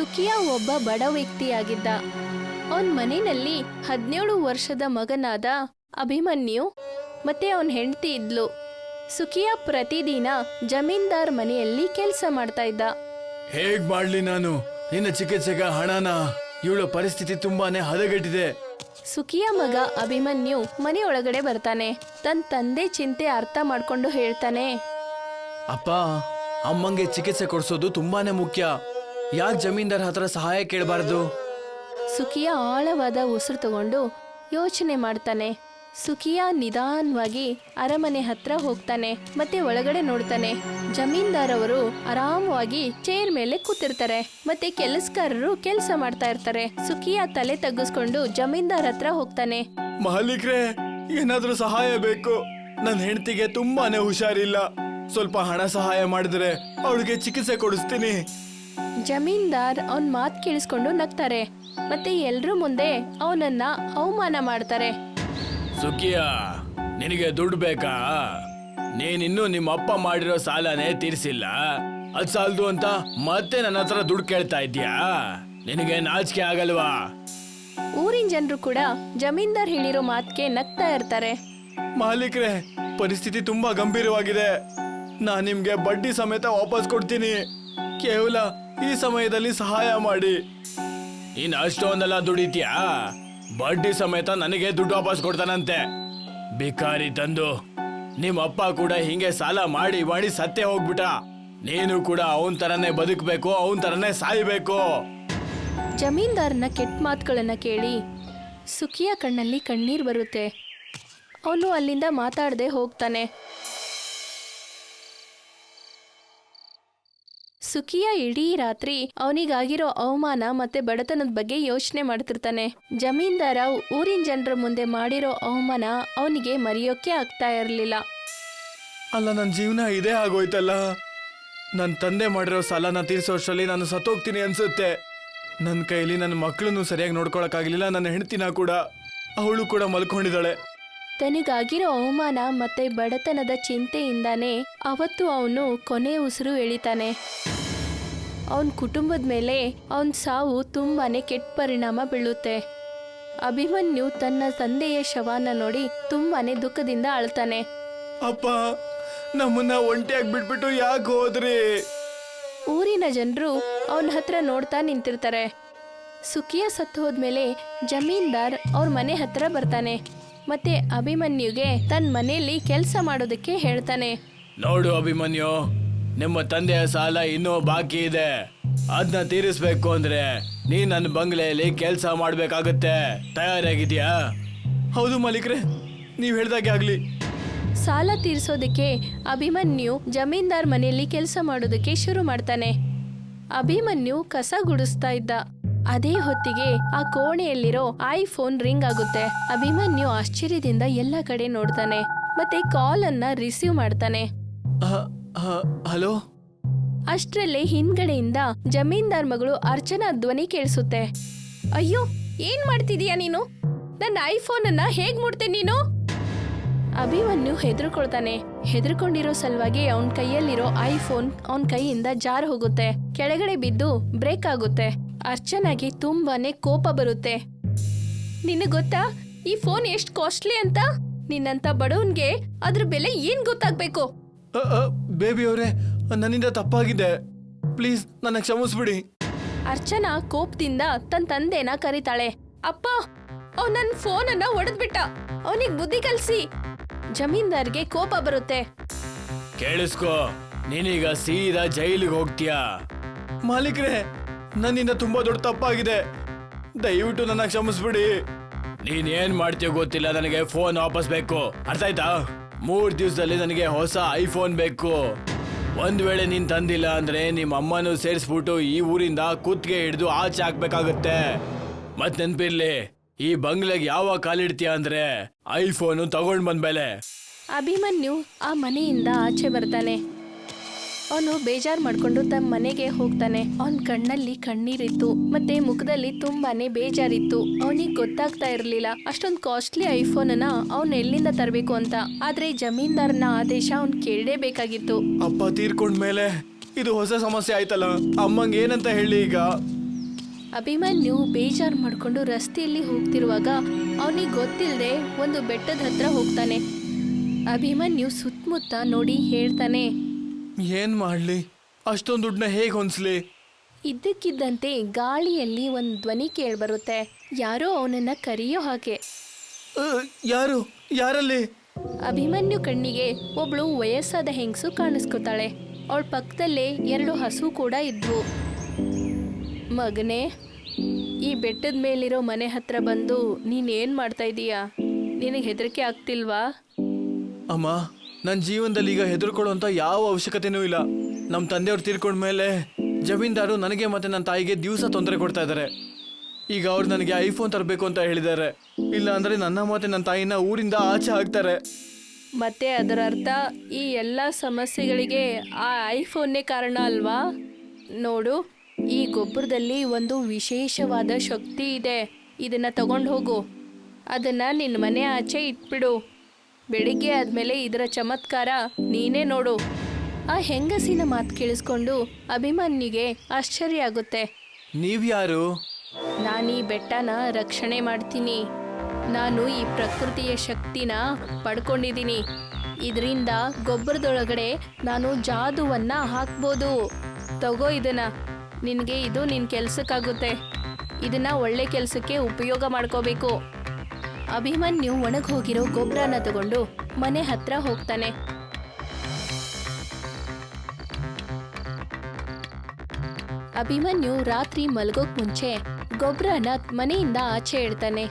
ಸುಖಿಯಾ ಒಬ್ಬ ಬಡ ವ್ಯಕ್ತಿಯಾಗಿದ್ದ. ಅವನ್ ಮನೆಯಲ್ಲಿ ಹದಿನೇಳು ವರ್ಷದ ಮಗನಾದ ಅಭಿಮನ್ಯು ಮತ್ತೆ ಅವನ್ ಹೆಂಡತಿ ಇದ್ಲು. ಸುಖಿಯಾ ಪ್ರತಿದಿನ ಜಮೀನ್ದಾರ್ ಮನೆಯಲ್ಲಿ ಕೆಲಸ ಮಾಡ್ತಾ ಇದ್ದ. ಹೇಗ್ ಮಾಡ್ಲಿ ನಾನು? ನಿನ್ನ ಚಿಕಿತ್ಸೆಗ ಹಣನ? ಇವಳ ಪರಿಸ್ಥಿತಿ ತುಂಬಾನೇ ಹದಗೆಟ್ಟಿದೆ. ಸುಖಿಯ ಮಗ ಅಭಿಮನ್ಯು ಮನೆಯೊಳಗಡೆ ಬರ್ತಾನೆ. ತನ್ನ ತಂದೆ ಚಿಂತೆ ಅರ್ಥ ಮಾಡ್ಕೊಂಡು ಹೇಳ್ತಾನೆ. ಅಪ್ಪ ಅಮ್ಮಂಗೆ ಚಿಕಿತ್ಸೆ ಕೊಡ್ಸೋದು ತುಂಬಾನೇ ಮುಖ್ಯ. ಯಾಕೆ ಜಮೀನ್ದಾರ್ ಹತ್ರ ಸಹಾಯ ಕೇಳಬಾರ್ದು? ಸುಖಿಯ ಆಳವಾದ ಉಸಿರು ತಗೊಂಡು ಯೋಚನೆ ಮಾಡ್ತಾನೆ. ಸುಖಿಯ ನಿಧಾನವಾಗಿ ಅರಮನೆ ಹತ್ರ ಹೋಗ್ತಾನೆ ಮತ್ತೆ ಒಳಗಡೆ ನೋಡ್ತಾನೆ. ಜಮೀನ್ದಾರ್ ಅವರು ಆರಾಮವಾಗಿ ಚೇರ್ ಮೇಲೆ ಕೂತಿರ್ತಾರೆ ಮತ್ತೆ ಕೆಲಸಗಾರರು ಕೆಲಸ ಮಾಡ್ತಾ ಇರ್ತಾರೆ. ಸುಖಿಯ ತಲೆ ತಗ್ಗಿಸ್ಕೊಂಡು ಜಮೀನ್ದಾರ್ ಹತ್ರ ಹೋಗ್ತಾನೆ. ಮಾಲೀಕ್ರೆ ಏನಾದ್ರೂ ಸಹಾಯ ಬೇಕು? ನನ್ನ ಹೆಂಡತಿಗೆ ತುಂಬಾನೇ ಹುಷಾರಿಲ್ಲ. ಸ್ವಲ್ಪ ಹಣ ಸಹಾಯ ಮಾಡಿದ್ರೆ ಅವಳಿಗೆ ಚಿಕಿತ್ಸೆ ಕೊಡಿಸ್ತೀನಿ. ಜಮೀನ್ದಾರ್ ಅವನ್ ಮಾತ್ ಕೇಳಿಸ್ಕೊಂಡು ನಗ್ತಾರೆ. ಮತ್ತೆ ಎಲ್ಲರೂ ಮುಂದೆ ಅವನನ್ನ ಅವಮಾನ ಮಾಡ್ತಾರೆ. ಸುಖಿಯಾ ನಿನಗೆ ದುಡ್ಡು ಬೇಕಾ? ನೀನಿನ್ನೂ ನಿಮ್ಮ ಅಪ್ಪ ಮಾಡಿರೋ ಸಾಲನೇ ತೀರಿಸಿಲ್ಲ. ಅದ್ ಸಾಲದು ಅಂತ ಮತ್ತೆ ನನ್ನ ಹತ್ರ ದುಡ್ಡು ಕೇಳ್ತಾ ಇದ್ಯಾ ನಿನಗೆ ನಾಚಿಕೆ ಆಗಲ್ವಾ? ಊರಿನ ಜನರು ಕೂಡ ಜಮೀನ್ದಾರ್ ಹೇಳಿರೋ ಮಾತ್ಗೆ ನಗ್ತಾ ಇರ್ತಾರೆ. ಮಾಲೀಕ್ರೆ ಪರಿಸ್ಥಿತಿ ತುಂಬಾ ಗಂಭೀರವಾಗಿದೆ. ನಾನ್ ನಿಮ್ಗೆ ಬಡ್ಡಿ ಸಮೇತ ವಾಪಸ್ ಕೊಡ್ತೀನಿ. ಕೇವಲ ಈ ಸಮಯದಲ್ಲಿ ಸಹಾಯ ಮಾಡಿ. ನೀನ್ ಅಷ್ಟೊಂದೆಲ್ಲ ದುಡಿತೀಯಾ? ಬಡ್ಡಿ ಸಮೇತ ನನಗೆ ದುಡ್ಡು ವಾಪಸ್ ಕೊಡ್ತಾನಂತೆ. ಬಿಕಾರಿ ತಂದು ನಿಮ್ ಅಪ್ಪ ಕೂಡ ಹಿಂಗೆ ಸಾಲ ಮಾಡಿ ಮಾಡಿ ಸತ್ತೇ ಹೋಗ್ಬಿಟ್ಟ. ನೀನು ಕೂಡ ಅವನ್ ತರನೇ ಬದುಕಬೇಕು ಅವನ್ ತರನೇ ಸಾಯ್ಬೇಕು. ಜಮೀನ್ದಾರನ ಕೆಟ್ಟ ಮಾತುಗಳನ್ನ ಕೇಳಿ ಸುಖಿಯ ಕಣ್ಣಲ್ಲಿ ಕಣ್ಣೀರ್ ಬರುತ್ತೆ. ಅವನು ಅಲ್ಲಿಂದ ಮಾತಾಡದೆ ಹೋಗ್ತಾನೆ. ಸುಖಿಯ ಇಡೀ ರಾತ್ರಿ ಅವನಿಗಾಗಿರೋ ಅವಮಾನ ಮತ್ತೆ ಬಡತನದ ಬಗ್ಗೆ ಯೋಚನೆ ಮಾಡ್ತಿರ್ತಾನೆ. ಜಮೀನ್ದಾರ ಊರಿನ ಜನರ ಮುಂದೆ ಮಾಡಿರೋ ಅವಮಾನ ಅವನಿಗೆ ಮರೆಯೋಕೆ ಆಗ್ತಾ ಇರಲಿಲ್ಲ. ಅಲ್ಲ ನನ್ನ ಜೀವನ ಇದೇ ಆಗೋಯ್ತಲ್ಲ? ನನ್ನ ತಂದೆ ಮಾಡಿರೋ ಸಾಲನ ತೀರಿಸೋಷ್ಟರಲ್ಲಿ ನಾನು ಸತ್ತೋಗ್ತೀನಿ ಅನ್ಸುತ್ತೆ. ನನ್ನ ಕೈಲಿ ನನ್ನ ಮಕ್ಕಳನ್ನು ಸರಿಯಾಗಿ ನೋಡ್ಕೊಳಕ್ಕಾಗಲಿಲ್ಲ ನನ್ನ ಹೆಂಡತಿನ ಕೂಡ. ಅವಳು ಕೂಡ ಮಲ್ಕೊಂಡಿದ್ದಾಳೆ. ತನಗಾಗಿರೋ ಅವಮಾನ ಮತ್ತೆ ಬಡತನದ ಚಿಂತೆಯಿಂದಾನೇ ಅವತ್ತು ಅವನು ಕೊನೆ ಉಸಿರು ಎಳಿತಾನೆ. ಅವನ ಕುಟುಂಬದ ಮೇಲೆ ಅವನ ಸಾವು ತುಂಬಾನೇ ಕೆಟ್ಟ ಪರಿಣಾಮ ಬೀಳುತ್ತೆ. ಅಭಿಮನ್ಯು ತನ್ನ ತಂದೆಯ ಶವನ ನೋಡಿ ತುಂಬಾನೇ ದುಃಖದಿಂದ ಅಳ್ತಾನೆ. ಅಪ್ಪ ನಮ್ಮನ್ನ ಒಂಟಿಯಾಗಿ ಬಿಟ್ಬಿಟ್ಟು ಯಾಕೆ ಹೋದ್ರಿ? ಊರಿನ ಜನರು ಅವನ ಹತ್ರ ನೋಡ್ತಾ ನಿಂತಿರ್ತಾರೆ. ಸುಖಿಯ ಸತ್ತು ಹೋದ್ಮೇಲೆ ಜಮೀನ್ದಾರ್ ಅವ್ರ ಮನೆ ಹತ್ರ ಬರ್ತಾನೆ. ಮತ್ತೆ ಅಭಿಮನ್ಯುಗೆ ತನ್ನ ಮನೆಯಲ್ಲಿ ಕೆಲಸ ಮಾಡೋದಕ್ಕೆ ಹೇಳ್ತಾನೆ. ನೋಡು ಅಭಿಮನ್ಯು ನಿಮ್ಮ ತಂದೆಯ ಸಾಲ ಇನ್ನೂ ಬಾಕಿ ಇದೆ. ಅದನ್ನ ತೀರಿಸ್ಬೇಕು ಅಂದ್ರೆ ನೀ ನನ್ನ ಬಂಗ್ಲೆಯಲ್ಲಿ ಕೆಲಸ ಮಾಡ್ಬೇಕಾಗತ್ತೆ. ತಯಾರಾಗಿದ್ಯಾ? ಹೌದು ಮಾಲೀಕ್ರೆ ನೀವ್ ಹೇಳ್ದಾಗೆ ಆಗ್ಲಿ. ಸಾಲ ತೀರಿಸೋದಕ್ಕೆ ಅಭಿಮನ್ಯು ಜಮೀನ್ದಾರ್ ಮನೆಯಲ್ಲಿ ಕೆಲಸ ಮಾಡೋದಕ್ಕೆ ಶುರು ಮಾಡ್ತಾನೆ. ಅಭಿಮನ್ಯು ಕಸ ಗುಡಿಸ್ತಾ ಇದ್ದ. ಅದೇ ಹೊತ್ತಿಗೆ ಆ ಕೋಣೆಯಲ್ಲಿರೋ ಐಫೋನ್ ರಿಂಗ್ ಆಗುತ್ತೆ. ಅಭಿಮನ್ಯು ಆಶ್ಚರ್ಯದಿಂದ ಎಲ್ಲ ಕಡೆ ನೋಡ್ತಾನೆ. ಮತ್ತೆ ಕಾಲ್ ಅನ್ನ ರಿಸೀವ್ ಮಾಡ್ತಾನೆ. ಹಲೋ? ಅಷ್ಟ್ರಲ್ಲೇ ಹಿಂದ್ಗಡೆಯಿಂದ ಜಮೀನ್ದಾರ್ ಮಗಳು ಅರ್ಚನಾ ಧ್ವನಿ ಕೇಳಿಸುತ್ತೆ. ಅಯ್ಯೋ ಏನ್ ಮಾಡ್ತಿದೀಯ ನೀನು? ನನ್ನ ಐಫೋನ್ ಅನ್ನ ಹೇಗ್ ಮುಡ್ತೆ ನೀನು? ಅಭಿಮನ್ಯು ಹೆದರ್ಕೊಳ್ತಾನೆ. ಹೆದರ್ಕೊಂಡಿರೋ ಸಲುವಾಗಿ ಅವನ್ ಕೈಯಲ್ಲಿರೋ ಐಫೋನ್ ಅವನ್ ಕೈಯಿಂದ ಜಾರ್ ಹೋಗುತ್ತೆ. ಕೆಳಗಡೆ ಬಿದ್ದು ಬ್ರೇಕ್ ಆಗುತ್ತೆ. ಅರ್ಚನಾಗೆ ತುಂಬಾನೇ ಕೋಪ ಬರುತ್ತೆ. ನಿನಗೆ ಗೊತ್ತಾ? ಈ ಫೋನ್ ಎಷ್ಟ್ ಕಾಸ್ಟ್ಲಿ ಅಂತ? ನಿನ್ನಂತ ಬಡವನ್ಗೆ ಅದ್ರ ಬೆಲೆ ಏನ್ ಗೊತ್ತಾಗ್ಬೇಕು? ಬೇಬಿ ಅವರೇ ನನ್ನಿಂದ ತಪ್ಪಾಗಿದೆ. ಪ್ಲೀಸ್ ನನ್ನ ಕ್ಷಮಿಸ್ಬಿಡಿ. ಅರ್ಚನಾ ಕೋಪದಿಂದ ತನ್ನ ತಂದೆನ ಕರೀತಾಳೆ. ಅಪ್ಪ ಅವ್ ನನ್ ಫೋನ್ ಅನ್ನ ಒಡೆದ್ಬಿಟ್ಟ. ಅವನಿಗೆ ಬುದ್ಧಿ ಕಲ್ಸಿ. ಜಮೀನ್ದಾರ್ಗೆ ಕೋಪ ಬರುತ್ತೆ. ಕೇಳಿಸ್ಕೋ ನೀನೀಗ ಸೀದಾ ಜೈಲಿಗೆ ಹೋಗ್ತೀಯಾ? ಮಾಲೀಕ್ರೆ ನನ್ನಿಂದ ತುಂಬಾ ದೊಡ್ಡ ತಪ್ಪಾಗಿದೆ. ದಯವಿಟ್ಟು ನನ್ನ ಕ್ಷಮಿಸ್ಬಿಡಿ. ನೀನ್ ಏನ್ ಮಾಡ್ತೀಯೋ ಗೊತ್ತಿಲ್ಲ ನನಗೆ ಫೋನ್ ವಾಪಸ್ ಬೇಕು. ಅರ್ಥ ಆಯ್ತಾ ಮೂರ್ ದಿವಸದಲ್ಲಿ ನನಗೆ ಹೊಸ ಐಫೋನ್ ಬೇಕು. ಒಂದ್ ವೇಳೆ ನೀನ್ ತಂದಿಲ್ಲ ಅಂದ್ರೆ ನಿಮ್ಮ ಅಮ್ಮನೂ ಸೇರಿಸ್ಬಿಟ್ಟು ಈ ಊರಿಂದ ಕುತ್ತಿಗೆ ಹಿಡಿದು ಆಚೆ ಹಾಕ್ಬೇಕಾಗತ್ತೆ. ಮತ್ ನೆನ್ಪಿರ್ಲಿ, ಈ ಬಂಗ್ಲೆಗೆ ಯಾವಾಗ ಕಾಲಿಡ್ತೀಯ ಅಂದ್ರೆ ಐಫೋನು ತಗೊಂಡ್ ಬಂದ್ಮೇಲೆ. ಅಭಿಮನ್ಯು ಆ ಮನೆಯಿಂದ ಆಚೆ ಬರ್ತಾನೆ. ಅವನು ಬೇಜಾರ್ ಮಾಡ್ಕೊಂಡು ತಮ್ಮ ಮನೆಗೆ ಹೋಗ್ತಾನೆ. ಅವನ ಕಣ್ಣಲ್ಲಿ ಕಣ್ಣೀರಿತ್ತು. ಮತ್ತೆ ಮುಖದಲ್ಲಿ ತುಂಬಾನೇ ಬೇಜಾರಿತ್ತು. ಅವನಿಗೆ ಗೊತ್ತಾಗ್ತಾ ಇರಲಿಲ್ಲ. ಅಷ್ಟೊಂದು ಕಾಸ್ಟ್ಲಿ ಐಫೋನ್ ಅನ್ನ ಅವನ್ ಎಲ್ಲಿಂದ ತರಬೇಕು ಅಂತ. ಆದ್ರೆ ಜಮೀನ್ದಾರನ ಆದೇಶ ಅವ್ನ್ ಕೇಳಲೇಬೇಕಾಗಿತ್ತು. ಅಪ್ಪ ತೀರ್ಕೊಂಡ್ಮೇಲೆ ಇದು ಹೊಸ ಸಮಸ್ಯೆ ಆಯ್ತಲ್ಲ? ಅಮ್ಮಂಗೆ ಏನಂತ ಹೇಳಿ ಈಗ? ಅಭಿಮನ್ಯು ಬೇಜಾರು ಮಾಡ್ಕೊಂಡು ರಸ್ತೆಯಲ್ಲಿ ಹೋಗ್ತಿರುವಾಗ ಅವನಿಗೆ ಗೊತ್ತಿಲ್ಲದೆ ಒಂದು ಬೆಟ್ಟದ ಹತ್ರ ಹೋಗ್ತಾನೆ. ಅಭಿಮನ್ಯು ಸುತ್ತಮುತ್ತ ನೋಡಿ ಹೇಳ್ತಾನೆ ಏನ್ ಮಾಡ್ಲಿ? ಅಷ್ಟೊಂದು ದುಡ್ಡನ್ನ ಹೇಗೆ ಹೊಂದ್ಸ್ಲಿ? ಇದ್ದಕ್ಕಿದ್ದಂತೆ ಗಾಳಿಯಲ್ಲಿ ಒಂದು ಧ್ವನಿ ಕೇಳ್ಬರುತ್ತೆ. ಯಾರೋ ಅವನನ್ನ ಕರೆಯೋ ಹಾಗೆ. ಯಾರು? ಯಾರಲ್ಲಿ? ಅಭಿಮನ್ಯು ಕಣ್ಣಿಗೆ ಒಬ್ಳು ವಯಸ್ಸಾದ ಹೆಂಗಸು ಕಾಣಿಸ್ಕೊತಾಳೆ. ಅವಳ ಪಕ್ಕದಲ್ಲೇ ಎರಡು ಹಸು ಕೂಡ ಇದ್ವು. ಮಗನೇ ಈ ಬೆಟ್ಟದ ಮೇಲಿರೋ ಮನೆ ಹತ್ರ ಬಂದು ನೀನೇನ್ ಮಾಡ್ತಾ ಇದೀಯಾ? ನಿನಗೆ ಹೆದರಿಕೆ ಆಗ್ತಿಲ್ವಾ? ಅಮ್ಮ ನನ್ನ ಜೀವನದಲ್ಲಿ ಈಗ ಹೆದರ್ಕೊಳ್ಳುವಂತ ಯಾವ ಅವಶ್ಯಕತೆನೂ ಇಲ್ಲ. ನಮ್ಮ ತಂದೆಯವ್ರು ತೀರ್ಕೊಂಡ್ಮೇಲೆ ಜಮೀನ್ದಾರು ನನಗೆ ಮತ್ತೆ ನನ್ನ ತಾಯಿಗೆ ದಿವಸ ತೊಂದರೆ ಕೊಡ್ತಾ ಇದ್ದಾರೆ ಈಗ ಅವ್ರು ನನಗೆ ಐಫೋನ್ ತರಬೇಕು ಅಂತ ಹೇಳಿದ್ದಾರೆ. ಇಲ್ಲ ಅಂದ್ರೆ ನನ್ನ ಮತ್ತೆ ನನ್ನ ತಾಯಿನ ಊರಿಂದ ಆಚೆ ಹಾಕ್ತಾರೆ. ಮತ್ತೆ ಅದರ ಅರ್ಥ ಈ ಎಲ್ಲ ಸಮಸ್ಯೆಗಳಿಗೆ ಆ ಐಫೋನ್ನೇ ಕಾರಣ ಅಲ್ವಾ? ನೋಡು, ಈ ಗೊಬ್ಬರದಲ್ಲಿ ಒಂದು ವಿಶೇಷವಾದ ಶಕ್ತಿ ಇದೆ. ಇದನ್ನ ತಗೊಂಡು ಹೋಗು. ಅದನ್ನ ನಿನ್ನ ಮನೆ ಆಚೆ ಇಟ್ಬಿಡು. ಬೆಳಿಗ್ಗೆ ಆದ್ಮೇಲೆ ಇದರ ಚಮತ್ಕಾರ ನೀನೇ ನೋಡು. ಆ ಹೆಂಗಸಿನ ಮಾತು ಕೇಳಿಸ್ಕೊಂಡು ಅಭಿಮನ್ಯುಗೆ ಆಶ್ಚರ್ಯ ಆಗುತ್ತೆ. ನೀವ್ಯಾರು ನಾನು ಈ ಬೆಟ್ಟನ ರಕ್ಷಣೆ ಮಾಡ್ತೀನಿ. ನಾನು ಈ ಪ್ರಕೃತಿಯ ಶಕ್ತಿನ ಪಡ್ಕೊಂಡಿದ್ದೀನಿ. ಇದರಿಂದ ಗೊಬ್ಬರದೊಳಗಡೆ ನಾನು ಜಾದುವನ್ನ ಹಾಕ್ಬೋದು. ತಗೋ ಇದನ್ನ. ನಿನಗೆ ಇದು ನಿನ್ನ ಕೆಲಸಕ್ಕಾಗುತ್ತೆ. ಇದನ್ನ ಒಳ್ಳೆ ಕೆಲಸಕ್ಕೆ ಉಪಯೋಗ ಮಾಡ್ಕೋಬೇಕು. ಅಭಿಮನ್ಯು ಒಣಗ್ ಹೋಗಿರೋ ಗೊಬ್ಬರನ ತಗೊಂಡು ಮನೆ ಹತ್ರ ಹೋಗ್ತಾನೆ. ಅಭಿಮನ್ಯು ರಾತ್ರಿ ಮಲಗೋಕ್ ಮುಂಚೆ ಗೊಬ್ಬರನ ಮನೆಯಿಂದ ಆಚೆ ಇಡ್ತಾನೆ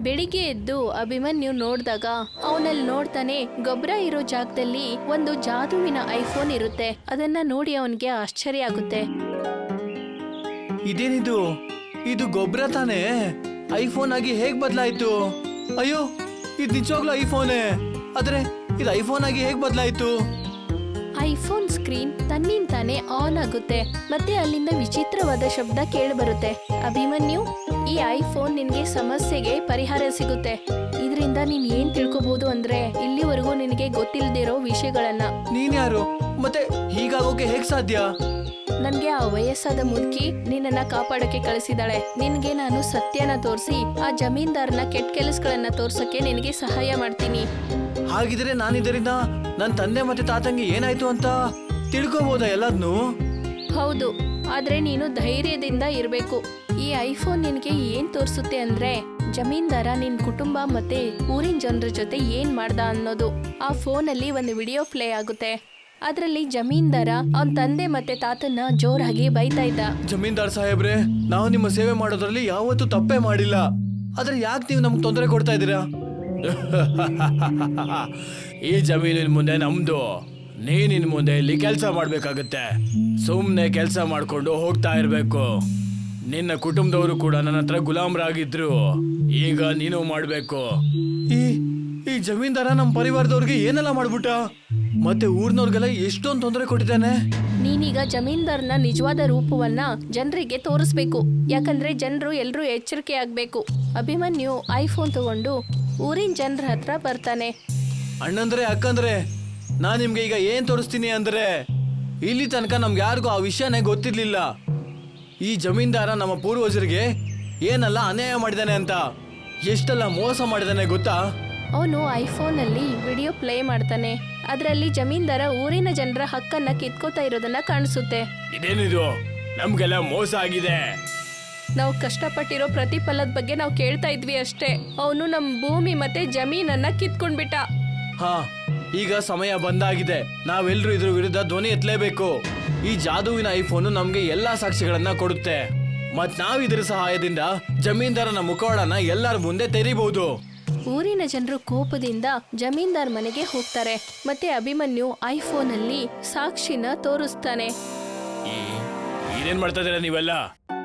ಬೆಳಿಗ್ಗೆ ಎದ್ದು ಅಭಿಮನ್ಯು ನೋಡಿದಾಗ ಅವನಲ್ಲಿ ನೋಡ್ತಾನೆ ಗೊಬ್ಬರ ಇರೋ ಜಾಗದಲ್ಲಿ ಒಂದು ಜಾದುವಿನ ಐಫೋನ್ ಇರುತ್ತೆ. ಅದನ್ನ ನೋಡಿ ಅವನಿಗೆ ಆಶ್ಚರ್ಯ ಆಗುತ್ತೆ. ಇದೇನಿದು? ಇದು ಗೊಬ್ಬರ ತಾನೇ? ಐಫೋನ್ ಆಗಿ ಹೇಗ್ ಬದಲಾಯ್ತು? ಅಯ್ಯೋ ಇದು ನಿಜವಾಗ್ಲೂ ಐಫೋನೇ. ಆದ್ರೆ ಇದು ಐಫೋನ್ ಆಗಿ ಹೇಗ್ ಬದಲಾಯ್ತು? ಐಫೋನ್ ಸ್ಕ್ರೀನ್ ತನ್ನಿಂತಾನೆ ಆನ್ ಆಗುತ್ತೆ, ಮತ್ತೆ ಅಲ್ಲಿಂದ ವಿಚಿತ್ರವಾದ ಶಬ್ದ ಕೇಳಿಬರುತ್ತೆ. ಅಭಿಮನ್ಯು, ಈ ಐಫೋನ್ ನಿನ್ಗೆ ಸಮಸ್ಯೆಗೆ ಪರಿಹಾರ ಸಿಗುತ್ತೆ. ಇದರಿಂದ ನೀನ್ ಏನ್ ತಿಳ್ಕೊಬಹುದು ಅಂದ್ರೆ ಇಲ್ಲಿವರೆಗೂ ನಿನಗೆ ಗೊತ್ತಿಲ್ಲದಿರೋ ವಿಷಯಗಳನ್ನ. ನೀನ್ ಯಾರು? ಮತ್ತೆ ಹೀಗಾಗೋಕೆ ಹೇಗ್ ಸಾಧ್ಯ? ನನ್ಗೆ ಆ ವಯಸ್ಸಾದ ಮುದುಕಿ ನಿನ್ನನ್ನ ಕಾಪಾಡಕ್ಕೆ ಕಳಿಸಿದಾಳೆ. ನಿನ್ಗೆ ನಾನು ಸತ್ಯನ ತೋರಿಸಿ ಆ ಜಮೀನ್ದಾರನ ಕೆಟ್ಟ ಕೆಲಸಗಳನ್ನ ತೋರ್ಸಕ್ಕೆ ನಿನಗೆ ಸಹಾಯ ಮಾಡ್ತೀನಿ. ಹಾಗಿದ್ರೆ ನಾನು ಇದರಿಂದ ನನ್ನ ತಂದೆ ಮತ್ತೆ ತಾತಂಗೆ ಏನಾಯ್ತು ಅಂತ ತಿಳ್ಕೊಬೋದಾ ಎಲ್ಲದನ್ನು ಹೌದು ಆದ್ರೆ ನೀನು ಧೈರ್ಯದಿಂದ ಇರಬೇಕು. ಈ ಐಫೋನ್ ನಿನಗೆ ಏನ್ ತೋರಿಸುತ್ತೆ ಅಂದ್ರೆ ಜಮೀನ್ದಾರ ನಿನ್ ಕುಟುಂಬ ಮತ್ತೆ ಊರಿನ ಜನರ ಜೊತೆ ಏನ್ ಮಾಡ್ದ ಅನ್ನೋದು ಆ ಫೋನಲ್ಲಿ ಒಂದು ವಿಡಿಯೋ ಪ್ಲೇ ಆಗುತ್ತೆ. ಅದರಲ್ಲಿ ಜಮೀನ್ದಾರ ಅವನ್ ತಂದೆ ಮತ್ತೆ ತಾತನ್ನ ಜೋರಾಗಿ ಬೈತಾ ಇದ್ದ. ಜಮೀನ್ದಾರ್ ಸಾಹೇಬ್ರೆ ನಾವು ನಿಮ್ಮ ಸೇವೆ ಮಾಡೋದ್ರಲ್ಲಿ ಯಾವತ್ತೂ ತಪ್ಪೇ ಮಾಡಿಲ್ಲ. ಆದ್ರೆ ಯಾಕೆ ನೀವು ನಮ್ಗೆ ತೊಂದರೆ ಕೊಡ್ತಾ ಇದ್ದೀರಾ? ಈ ಜಮೀನಿನ ಮುಂದೆ ನಮ್ದು ನೀನಿನ್ ಮುಂದೆ ಇಲ್ಲಿ ಕೆಲಸ ಮಾಡ್ಬೇಕಾಗುತ್ತೆ. ಸುಮ್ನೆ ಕೆಲಸ ಮಾಡ್ಕೊಂಡು ಹೋಗ್ತಾ ಇರ್ಬೇಕು. ನಿನ್ನ ಕುಟುಂಬದವರು ಕೂಡ ನನ್ನ ಹತ್ರ ಗುಲಾಮರಾಗಿದ್ರು. ಈಗ ನೀನು ಮಾಡ್ಬೇಕು. ಈ ಈ ಜಮೀನ್ದಾರ ನಮ್ಮ ಪರಿವಾರದವ್ರಿಗೆ ಏನೆಲ್ಲ ಮಾಡ್ಬಿಟ್ಟ? ಮತ್ತೆ ಊರ್ನವ್ರಿಗೆಲ್ಲ ಎಷ್ಟೊಂದು ತೊಂದರೆ ಕೊಟ್ಟಿದ್ದಾನೆ? ನೀನೀಗ ಜಮೀನ್ದಾರ್ನ ನಿಜವಾದ ರೂಪವನ್ನ ಜನರಿಗೆ ತೋರಿಸ್ಬೇಕು. ಯಾಕಂದ್ರೆ ಜನರು ಎಲ್ಲರೂ ಎಚ್ಚರಿಕೆ ಆಗ್ಬೇಕು. ಅಭಿಮನ್ಯು ಐಫೋನ್ ತಗೊಂಡು ಊರಿನ ಜನರ ಹತ್ರ ಬರ್ತಾನೆ. ಅಣ್ಣಂದ್ರೆ ಅಕ್ಕಂದ್ರೆ ನಾನ್ ನಿಮ್ಗೆ ಈಗ ಏನ್ ತೋರಿಸ್ತೀನಿ ಅಂದ್ರೆ ಇಲ್ಲಿ ತನಕ ನಮ್ಗೆ ಯಾರಿಗೂ ಆ ವಿಷಯನೇ ಗೊತ್ತಿರ್ಲಿಲ್ಲ. ಈ ಜಮೀನ್ದಾರ ನಮ್ಮ ಪೂರ್ವಜರಿಗೆ ಏನೆಲ್ಲ ಅನ್ಯಾಯ ಮಾಡಿದಾನೆ ಅಂತ ಎಷ್ಟೆಲ್ಲ ಮೋಸ ಮಾಡಿದಾನೆ ಗೊತ್ತಾ? ಅವನು ಐಫೋನಲ್ಲಿ ವಿಡಿಯೋ ಪ್ಲೇ ಮಾಡ್ತಾನೆ. ಅದರಲ್ಲಿ ಜಮೀನ್ದಾರ ಊರಿನ ಜನರ ಹಕ್ಕನ್ನ ಕಿತ್ಕೋತಾ ಇರೋದನ್ನ ಕಾಣಿಸುತ್ತೆ. ಇದೇನಿದು ನಮ್ಗೆಲ್ಲ ಮೋಸ ಆಗಿದೆ. ನಾವು ಕಷ್ಟಪಟ್ಟಿರೋ ಪ್ರತಿಫಲದ ಬಗ್ಗೆ ನಾವು ಕೇಳ್ತಾ ಇದ್ವಿ ಅಷ್ಟೇ. ಅವನು ನಮ್ಮ ಭೂಮಿ ಮತ್ತೆ ಜಮೀನನ್ನ ಕಿತ್ಕೊಂಡ್ಬಿಟ್ಟ. ಹಾ ಈಗ ಸಮಯ ಬಂದಾಗಿದೆ. ನಾವೆಲ್ಲರೂ ಇದ್ರ ವಿರುದ್ಧ ಧ್ವನಿ ಎತ್ತಲೇಬೇಕು. ಈ ಜಾದುವಿನ ಐಫೋನ್ ನಮ್ಗೆ ಎಲ್ಲಾ ಸಾಕ್ಷಿಗಳನ್ನ ಕೊಡುತ್ತೆ. ಮತ್ ನಾವ್ ಇದ್ರ ಸಹಾಯದಿಂದ ಜಮೀನ್ದಾರನ ಮುಖವಾಡನ ಎಲ್ಲರ ಮುಂದೆ ತೆರಿಬಹುದು ಊರಿನ ಜನರು ಕೋಪದಿಂದ ಜಮೀನ್ದಾರ್ ಮನೆಗೆ ಹೋಗ್ತಾರೆ. ಮತ್ತೆ ಅಭಿಮನ್ಯು ಐಫೋನ್ ಅಲ್ಲಿ ಸಾಕ್ಷಿನ ತೋರಿಸ್ತಾನೆ. ಈ ಏನೇನ್ ಮಾಡ್ತಾ ಇದೀರ ನೀವೆಲ್ಲ?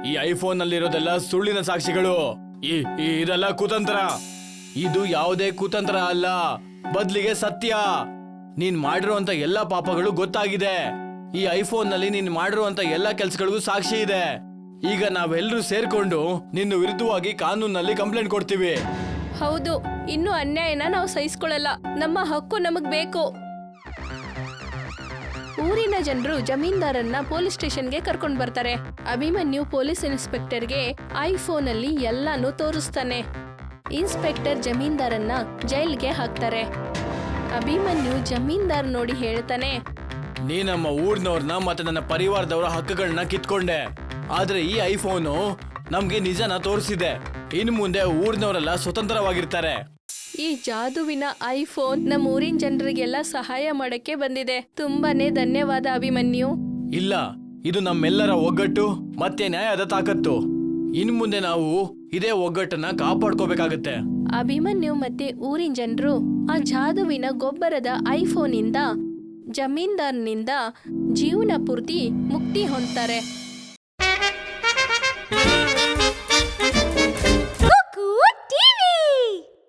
ಈ ಐಫೋನ್ ನಲ್ಲಿರೋದೆಲ್ಲ ಸುಳ್ಳಿನ ಸಾಕ್ಷಿಗಳು. ಈ ಈ- ಇದೆಲ್ಲ ಕುತಂತ್ರ. ಇದು ಯಾವುದೇ ಕುತಂತ್ರ ಅಲ್ಲ. ಬದ್ಲಿಗೆ ಸತ್ಯ. ನೀನ್ ಮಾಡಿರುವಂತ ಎಲ್ಲಾ ಪಾಪಗಳು ಗೊತ್ತಾಗಿದೆ. ಈ ಐಫೋನ್ನಲ್ಲಿ ನೀನ್ ಮಾಡಿರುವಂತ ಎಲ್ಲಾ ಕೆಲ್ಸಗಳಿಗೂ ಸಾಕ್ಷಿ ಇದೆ. ಈಗ ನಾವೆಲ್ಲರೂ ಸೇರ್ಕೊಂಡು ನಿನ್ನ ವಿರುದ್ಧವಾಗಿ ಕಾನೂನಲ್ಲಿ ಕಂಪ್ಲೇಂಟ್ ಕೊಡ್ತೀವಿ. ಹೌದು, ಇನ್ನು ಅನ್ಯಾಯನ ನಾವು ಸಹಿಸ್ಕೊಳ್ಳಲ್ಲ. ನಮ್ಮ ಹಕ್ಕು ನಮಗ್ ಬೇಕು. ಊರಿನ ಜನರು ಜಮೀನ್ದಾರನ್ನ ಪೊಲೀಸ್ ಸ್ಟೇಷನ್ಗೆ ಕರ್ಕೊಂಡ್ ಬರ್ತಾರೆ. ಅಭಿಮನ್ಯು ಪೊಲೀಸ್ ಇನ್ಸ್ಪೆಕ್ಟರ್ಗೆ ಐಫೋನ್ ಅಲ್ಲಿ ಎಲ್ಲಾನು ತೋರಿಸ್ತಾನೆ. ಇನ್ಸ್ಪೆಕ್ಟರ್ ಜಮೀನ್ದಾರನ್ನ ಜೈಲ್ಗೆ ಹಾಕ್ತಾರೆ. ಅಭಿಮನ್ಯು ಜಮೀನ್ದಾರ್ ನೋಡಿ ಹೇಳ್ತಾನೆ ನೀ ನಮ್ಮ ಊರ್ನವ್ರನ್ನ ಮತ್ತೆ ನನ್ನ ಪರಿವಾರದವರ ಹಕ್ಕುಗಳನ್ನ ಕಿತ್ಕೊಂಡೆ. ಆದ್ರೆ ಈ ಐಫೋನು ನಮ್ಗೆ ನಿಜನ ತೋರಿಸಿದೆ. ಇನ್ನು ಮುಂದೆ ಊರ್ನವರೆಲ್ಲ ಸ್ವತಂತ್ರವಾಗಿರ್ತಾರೆ. ಈ ಜಾದುವಿನ ಐಫೋನ್ ನಮ್ಮ ಊರಿನ ಜನರಿಗೆಲ್ಲ ಸಹಾಯ ಮಾಡಕ್ಕೆ ಬಂದಿದೆ. ತುಂಬಾನೇ ಧನ್ಯವಾದ ಅಭಿಮನ್ಯು. ಇಲ್ಲ ಇದು ನಮ್ಮೆಲ್ಲರ ಒಗ್ಗಟ್ಟು ಮತ್ತೆ ನ್ಯಾಯದ ತಾಕತ್ತು. ಇನ್ ಮುಂದೆ ನಾವು ಇದೇ ಒಗ್ಗಟ್ಟನ್ನ ಕಾಪಾಡ್ಕೋಬೇಕಾಗತ್ತೆ. ಅಭಿಮನ್ಯು ಮತ್ತೆ ಊರಿನ ಜನರು ಆ ಜಾದುವಿನ ಗೊಬ್ಬರದ ಐಫೋನ್ ಇಂದ ಜಮೀನ್ದಾರ್ನಿಂದ ಜೀವನ ಪೂರ್ತಿ ಮುಕ್ತಿ ಹೊಂದ್ತಾರೆ.